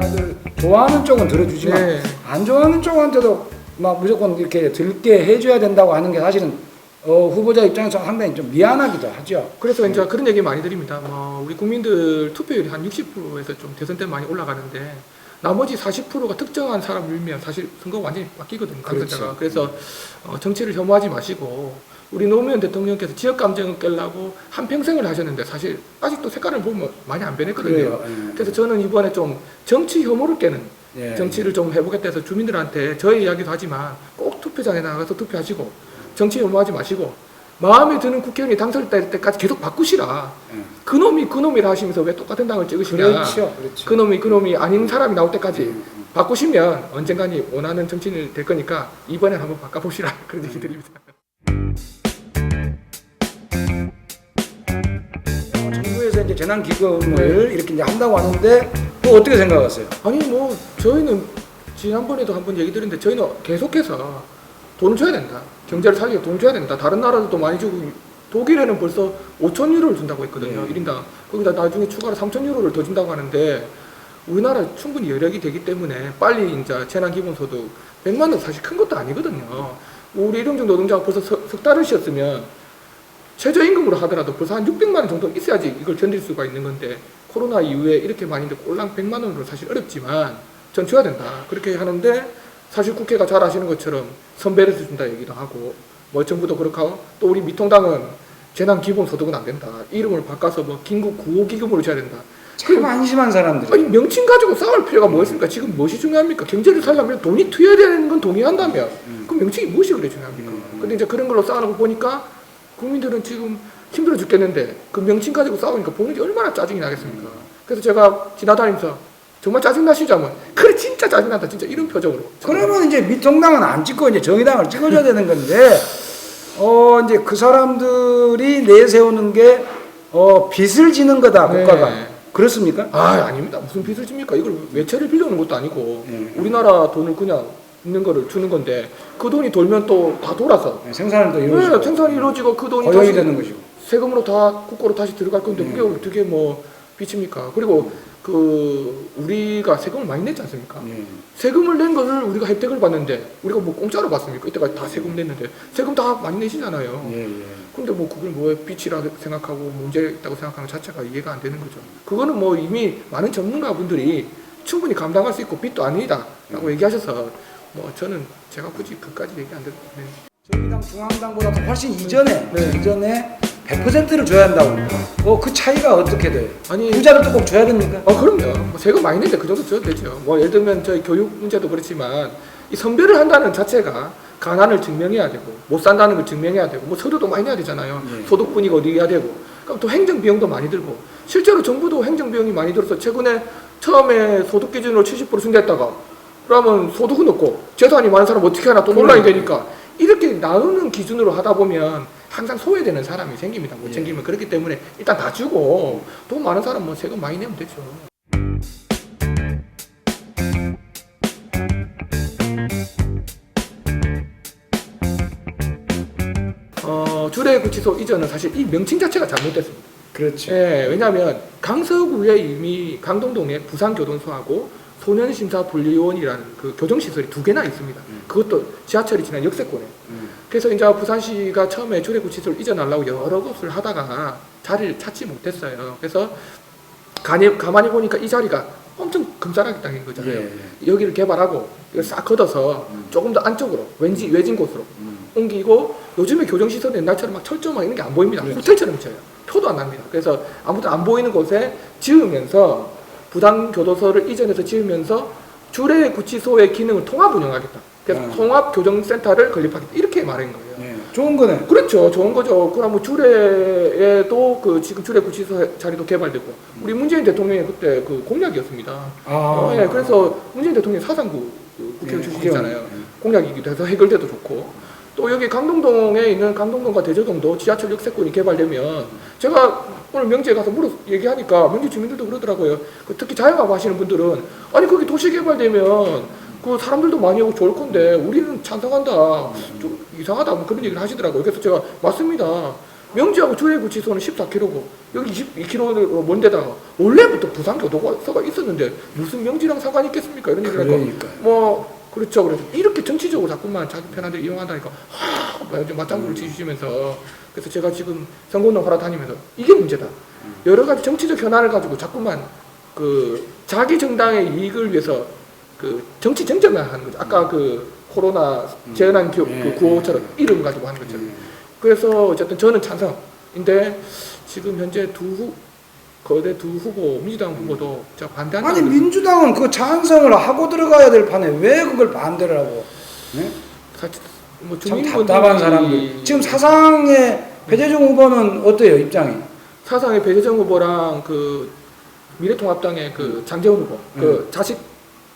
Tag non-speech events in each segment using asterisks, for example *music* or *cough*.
자들 좋아하는 쪽은 들어주지만 네. 안 좋아하는 쪽한테도 막 무조건 이렇게 들게 해줘야 된다고 하는 게 사실은 어, 후보자 입장에서 상당히 좀 미안하기도 하죠. 그래서 이제 그런 얘기 많이 드립니다. 뭐 우리 국민들 투표율이 한 60%에서 좀 대선 때 많이 올라가는데 나머지 40%가 특정한 사람 밀면 사실 선거가 완전히 바뀌거든요. 당선자가. 그렇죠. 그래서 어, 정치를 혐오하지 마시고 우리 노무현 대통령께서 지역 감정을 깨려고 한 평생을 하셨는데 사실 아직도 색깔을 보면 많이 안 변했거든요. 예. 그래서 저는 이번에 좀 정치 혐오를 깨는 예. 정치를 좀 해보겠다 해서 주민들한테 저희 이야기도 하지만 꼭 투표장에 나가서 투표하시고 정치 혐오하지 마시고 마음에 드는 국회의원이 당선될 때까지 계속 바꾸시라. 예. 그놈이 그놈이라 하시면서 왜 똑같은 당을 찍으시냐. 그렇죠, 그렇죠. 그놈이 그놈이 아닌 사람이 나올 때까지 음, 바꾸시면 언젠가니 원하는 정치인이 될 거니까 이번엔 한번 바꿔보시라. *laughs* 그런 얘기 드립니다. 어, 정부에서 이제 재난 기금을 이렇게 이제 한다고 하는데 또 어떻게 생각하세요? 아니 뭐 저희는 지난번에도 한번 얘기 드렸는데 저희는 계속해서 돈을 줘야 된다. 경제를 살리기 돈 줘야 된다. 다른 나라들도 많이 주고 독일에는 벌써 5천 유로를 준다고 했거든요. 네. 1인당. 거기다 나중에 추가로 3천 유로를 더 준다고 하는데 우리나라 충분히 여력이 되기 때문에 빨리 이제 재난기본소득 100만 원 사실 큰 것도 아니거든요. 우리 이동정 노동자가 벌써 석, 석 달을 쉬었으면 최저임금으로 하더라도 벌써 한 600만 원 정도 있어야지 이걸 견딜 수가 있는 건데 코로나 이후에 이렇게 많이인데 꼴랑 100만 원으로 사실 어렵지만 전 줘야 된다 그렇게 하는데 사실 국회가 잘 아시는 것처럼 선배를 준다 얘기도 하고 뭐 정부도 그렇고 또 우리 미통당은 재난 기본 소득은 안 된다. 이름을 바꿔서 뭐 긴급 구호 기금으로 줘야 된다. 참 안심한 사람들이. 아니 명칭 가지고 싸울 필요가 뭐 있습니까? 지금 무엇이 중요합니까? 경제를 살려면 돈이 투여해야 되는 건 동의한다면 음. 그 명칭이 무엇이 그래 중요합니까? 음. 근데 이제 그런 걸로 싸우는 거 보니까 국민들은 지금 힘들어 죽겠는데 그 명칭 가지고 싸우니까 보는 게 얼마나 짜증이 나겠습니까? 그래서 제가 지나다니면서 정말 짜증 나시죠 하면 그래 진짜 짜증 난다 진짜 이런 표정으로 그러면 이제 미통당은 안 찍고 이제 정의당을 찍어줘야 되는 건데 어 이제 그 사람들이 내세우는 게 어, 빚을 지는 거다 네. 국가가 그렇습니까? 아 아닙니다 무슨 빚을 집니까 이걸 외채를 빌려오는 것도 아니고 네. 우리나라 돈을 그냥 있는 거를 주는 건데 그 돈이 돌면 또 다 돌아서 네, 생산을 또 네, 이루어지고 생산이 이루어지고 그 돈이 다시 되는 것이고 세금으로 다 국고로 다시 들어갈 건데 네. 그게 어떻게 뭐 빚입니까? 그리고 그 우리가 세금을 많이 냈지 않습니까? 예. 세금을 낸 것을 우리가 혜택을 받는데 우리가 뭐 공짜로 받습니까? 이때까지 다 세금 냈는데 세금 다 많이 내시잖아요. 예, 예. 근데 뭐 그걸 뭐 빚이라 생각하고 문제 있다고 생각하는 것 자체가 이해가 안 되는 거죠. 그거는 뭐 이미 많은 전문가분들이 충분히 감당할 수 있고 빚도 아니다라고 얘기하셔서 뭐 저는 제가 굳이 그까지 얘기 안 드리는 정의당 중앙당보다 훨씬 이전에 네. 이전에 100%를 줘야 한다고. 어, 그 차이가 어떻게 돼요? 아니 부자들도 꼭 줘야 됩니까? 어 그럼요. 뭐 세금 많이 내는데 그 정도 줘도 되죠. 뭐 예를 들면 저희 교육 문제도 그렇지만 이 선별을 한다는 자체가 가난을 증명해야 되고 못 산다는 걸 증명해야 되고 뭐 서류도 많이 내야 되잖아요. 예. 소득 분위기 어디 해야 되고 그럼 또 행정 비용도 많이 들고 실제로 정부도 행정 비용이 많이 들어서 최근에 처음에 소득 기준으로 70% 승계했다가 그러면 소득은 없고 재산이 많은 사람 어떻게 하나 또 논란이 되니까 이렇게 나누는 기준으로 하다 보면 항상 소외되는 사람이 생깁니다. 못 예. 챙기면 그렇기 때문에 일단 다 주고 돈 많은 사람 뭐 세금 많이 내면 되죠. 어, 주례구치소 이전은 사실 이 명칭 자체가 잘못됐습니다. 그렇죠. 예, 왜냐하면 강서구에 이미 강동동에 부산교동소하고 소년심사분리원이라는 그 교정시설이 두 개나 있습니다. 음. 그것도 지하철이 지난 역세권에. 음. 그래서 이제 부산시가 처음에 주례구치소를 이전하려고 여러 곳을 하다가 자리를 찾지 못했어요. 그래서 가니, 가만히 보니까 이 자리가 엄청 금싸라기 땅인 거잖아요. 예, 여기를 개발하고 이걸 싹 걷어서 음. 조금 더 안쪽으로 왠지 외진 곳으로 음. 옮기고 요즘에 교정시설은 옛날처럼 막 철저 막 이런 게 안 보입니다. 그렇죠. 호텔처럼 비쳐요. 표도 안 납니다. 그래서 아무튼 안 보이는 곳에 지으면서 부당 교도소를 이전해서 지으면서 주례 구치소의 기능을 통합 운영하겠다. 그래서 음. 통합 교정센터를 건립하겠다. 이렇게 말한 거예요. 예. 좋은 거네. 그렇죠. 좋은 거죠. 그럼 뭐 주례에도 그 지금 주례 구치소 자리도 개발되고 우리 문재인 대통령의 그때 그 공약이었습니다. 아. 어, 예, 그래서 문재인 대통령 사상구 그 국회의원 예, 출신이잖아요. 공약이기도 해서 해결돼도 좋고 또 여기 강동동에 있는 강동동과 대저동도 지하철 역세권이 개발되면 제가 오늘 명지에 가서 물어 얘기하니까 명지 주민들도 그러더라고요. 그 특히 자영업 하시는 분들은 아니 거기 도시 개발되면 그 사람들도 많이 오고 좋을 건데 우리는 찬성한다. 좀 이상하다. 뭐 그런 얘기를 하시더라고요. 그래서 제가 맞습니다. 명지하고 주해구치소는 14km고 여기 22km 먼데다가 원래부터 부산 교도소가 있었는데 무슨 명지랑 상관이 있겠습니까? 이런 얘기를 그러니까요. 뭐 그렇죠. 그래서 이렇게 정치적으로 자꾸만 자기 편한 데 이용한다니까 하, 막 이제 맞장구를 치시면서 그래서 제가 지금 선거운동 하러 다니면서 이게 문제다. 여러 가지 정치적 현안을 가지고 자꾸만 그 자기 정당의 이익을 위해서 그 정치 정쟁을 하는 거죠. 아까 그 코로나 재난 기업 예, 그 구호처럼 이름 가지고 하는 것처럼. 음. 그래서 어쨌든 저는 찬성인데 지금 현재 두 후, 거대 두 후보 민주당 후보도 제가 반대한다. 아니 민주당은 그 찬성을 하고 들어가야 될 판에 왜 그걸 반대를 하고? 네? 사실 뭐참 주민분들이 답답한 사람들. 지금 사상의 배재종 후보는 어때요 입장이? 사상의 배재정 후보랑 그 미래통합당의 그 장재원 후보 그 자식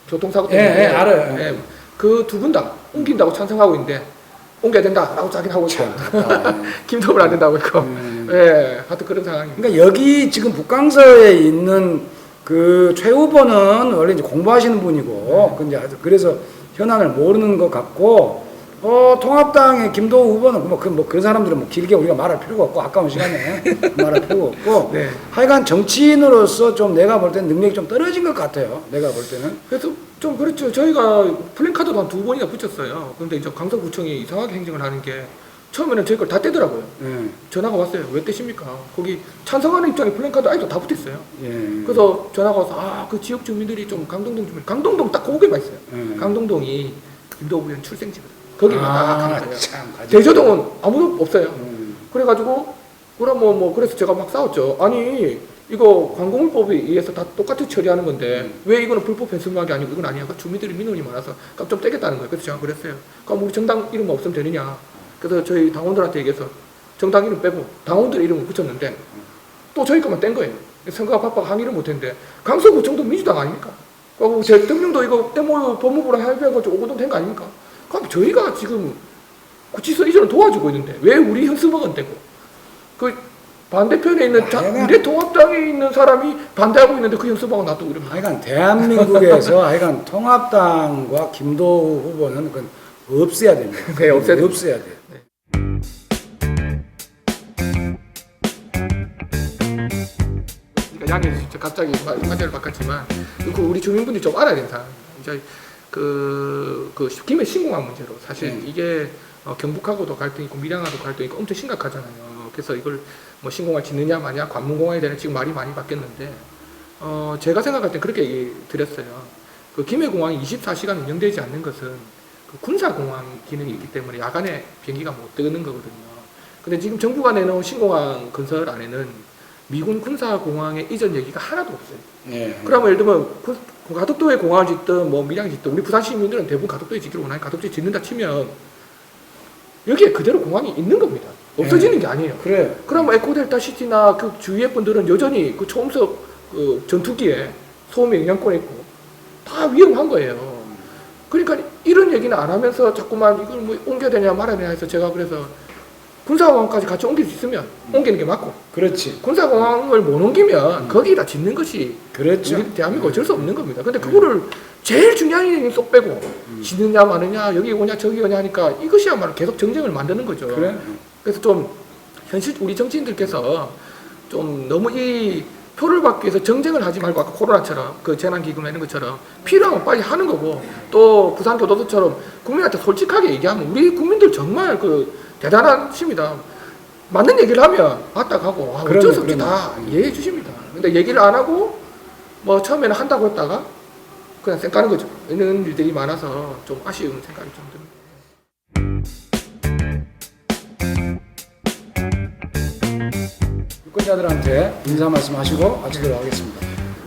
교통사고 예, 때문에 예, 알아요. 예. 그두 분 다 옮긴다고 찬성하고 있는데 옮겨야 된다라고 자기는 하고 있고 참 답답하네. 김도을 안 된다고 했고 음. 예 하여튼 그런 상황입니다. 그러니까 여기 지금 북강서에 있는 그 최 후보는 원래 이제 공부하시는 분이고, 근데 아주 그래서 현안을 모르는 것 같고, 어 통합당의 김도우 후보는 뭐그 뭐 그런 사람들은 뭐 길게 우리가 말할 필요가 없고 아까운 시간에 *laughs* 말할 필요가 없고, 네. 하여간 정치인으로서 좀 내가 볼 때는 능력이 좀 떨어진 것 같아요. 내가 볼 때는. 그래서 좀 그렇죠. 저희가 플랜카드도 한 두 번이나 붙였어요. 근데 이제 강서구청이 이상하게 행정을 하는 게 처음에는 저희 걸 다 떼더라고요. 예. 전화가 왔어요. 왜 떼십니까? 거기 찬성하는 입장에 플랜카드 아직도 다 붙어 있어요. 예. 그래서 전화가 와서 아 그 지역 주민들이 좀 강동동 주민 강동동 딱 거기만 있어요. 음. 강동동이 김도우 의원 출생지거든. 거기만 딱 하는 거예요. 아, 참 가지. 대저동은 아무도 없어요. 음. 그래가지고 그럼 뭐, 뭐 그래서 제가 막 싸웠죠. 아니 이거 관공물법에 의해서 다 똑같이 처리하는 건데 음. 왜 이거는 불법 펜스막이 아니고 이건 아니야? 그러니까 주민들이 민원이 많아서 깜좀 떼겠다는 거예요. 그래서 제가 그랬어요. 그럼 우리 정당 이름 없으면 되느냐? 그래서 저희 당원들한테 얘기해서 정당 이름 빼고 당원들 이름을 붙였는데 또 저희 것만 뗀 거예요. 선거가 바빠가 항의를 못했는데 강서구청도 민주당 아닙니까? 그리고 대통령도 이거 때모 법무부랑 협의해가지고 오거돈 된거 아닙니까? 그럼 저희가 지금 구치소 이전을 도와주고 있는데 왜 우리 현수막은 되고 그 반대편에 있는 자, 하여간- 미래통합당에 있는 사람이 반대하고 있는데 그 현수막은 놔두고 이러면 하여간 대한민국에서 *laughs* 하여간 통합당과 김도우 후보는 그건 없애야 됩니다. *laughs* 네, 없애야 됩니다. 없애야 돼. 그러니까 양해 진짜 갑자기 화- 화제를 바꿨지만 그 우리 주민분들이 좀 알아야 사항. 이제 그, 그 김해 신공항 문제로 사실 음. 이게 어, 경북하고도 갈등이 있고 밀양하고도 갈등이 있고 엄청 심각하잖아요. 그래서 이걸 뭐 신공항 짓느냐 마냐 관문공항에 대한 지금 말이 많이 바뀌었는데 어, 제가 생각할 땐 그렇게 얘기 드렸어요. 그 김해공항이 24시간 운영되지 않는 것은 그 군사공항 기능이 있기 때문에 야간에 비행기가 못 뜨는 거거든요. 근데 지금 정부가 내놓은 신공항 건설 안에는 미군 군사공항의 이전 얘기가 하나도 없어요. 예. 그러면 예를 들면 군- 가덕도에 공항을 짓든 뭐 밀양 짓든 우리 부산 시민들은 대부분 가덕도에 짓기를 원하니 가덕도에 짓는다 치면 여기에 그대로 공항이 있는 겁니다. 없어지는 게 아니에요. 그래요. 그럼 에코델타 시티나 그 주위의 분들은 여전히 그 초음속 그 전투기에 소음의 영향권에 있고 다 위험한 거예요. 그러니까 이런 얘기는 안 하면서 자꾸만 이걸 뭐 옮겨야 되냐 말아야 되냐 해서 제가 그래서 군사공항까지 같이 옮길 수 있으면 옮기는 게 맞고 그렇지. 군사공항을 못 옮기면 거기다 짓는 것이 그렇죠. 우리 대한민국 어쩔 수 없는 겁니다. 근데 그거를 제일 중요한 일쏙 빼고 짓느냐 마느냐 여기 오냐 저기 오냐 하니까 이것이야말로 계속 정쟁을 만드는 거죠. 그래. 그래서 좀 현실 우리 정치인들께서 좀 너무 이 표를 받기 위해서 정쟁을 하지 말고 아까 코로나처럼 그 재난기금 내는 것처럼 필요하면 빨리 하는 거고 또 부산교도소처럼 국민한테 솔직하게 얘기하면 우리 국민들 정말 그 대단하십니다. 맞는 얘기를 하면 맞다 가고 아, 어쩔 수 그럼요. 다 이해해 주십니다. 근데 얘기를 안 하고 뭐 처음에는 한다고 했다가 그냥 쌩 까는 거죠. 이런 일들이 많아서 좀 아쉬운 생각이 좀 듭니다. 유권자들한테 인사 말씀하시고 마치도록 하겠습니다.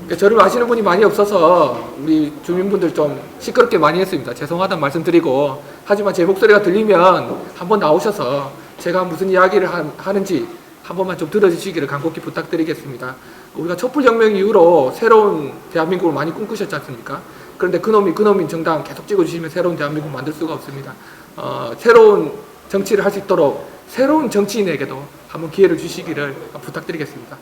그러니까 저를 아시는 분이 많이 없어서 우리 주민분들 좀 시끄럽게 많이 했습니다. 죄송하다는 말씀드리고 하지만 제 목소리가 들리면 한번 나오셔서 제가 무슨 이야기를 한- 하는지 한 번만 좀 들어주시기를 간곡히 부탁드리겠습니다. 우리가 촛불혁명 이후로 새로운 대한민국을 많이 꿈꾸셨지 않습니까? 그런데 그놈이 그놈인 정당 계속 찍어주시면 새로운 대한민국 만들 수가 없습니다. 어, 새로운 정치를 할 수 있도록 새로운 정치인에게도 한번 기회를 주시기를 부탁드리겠습니다.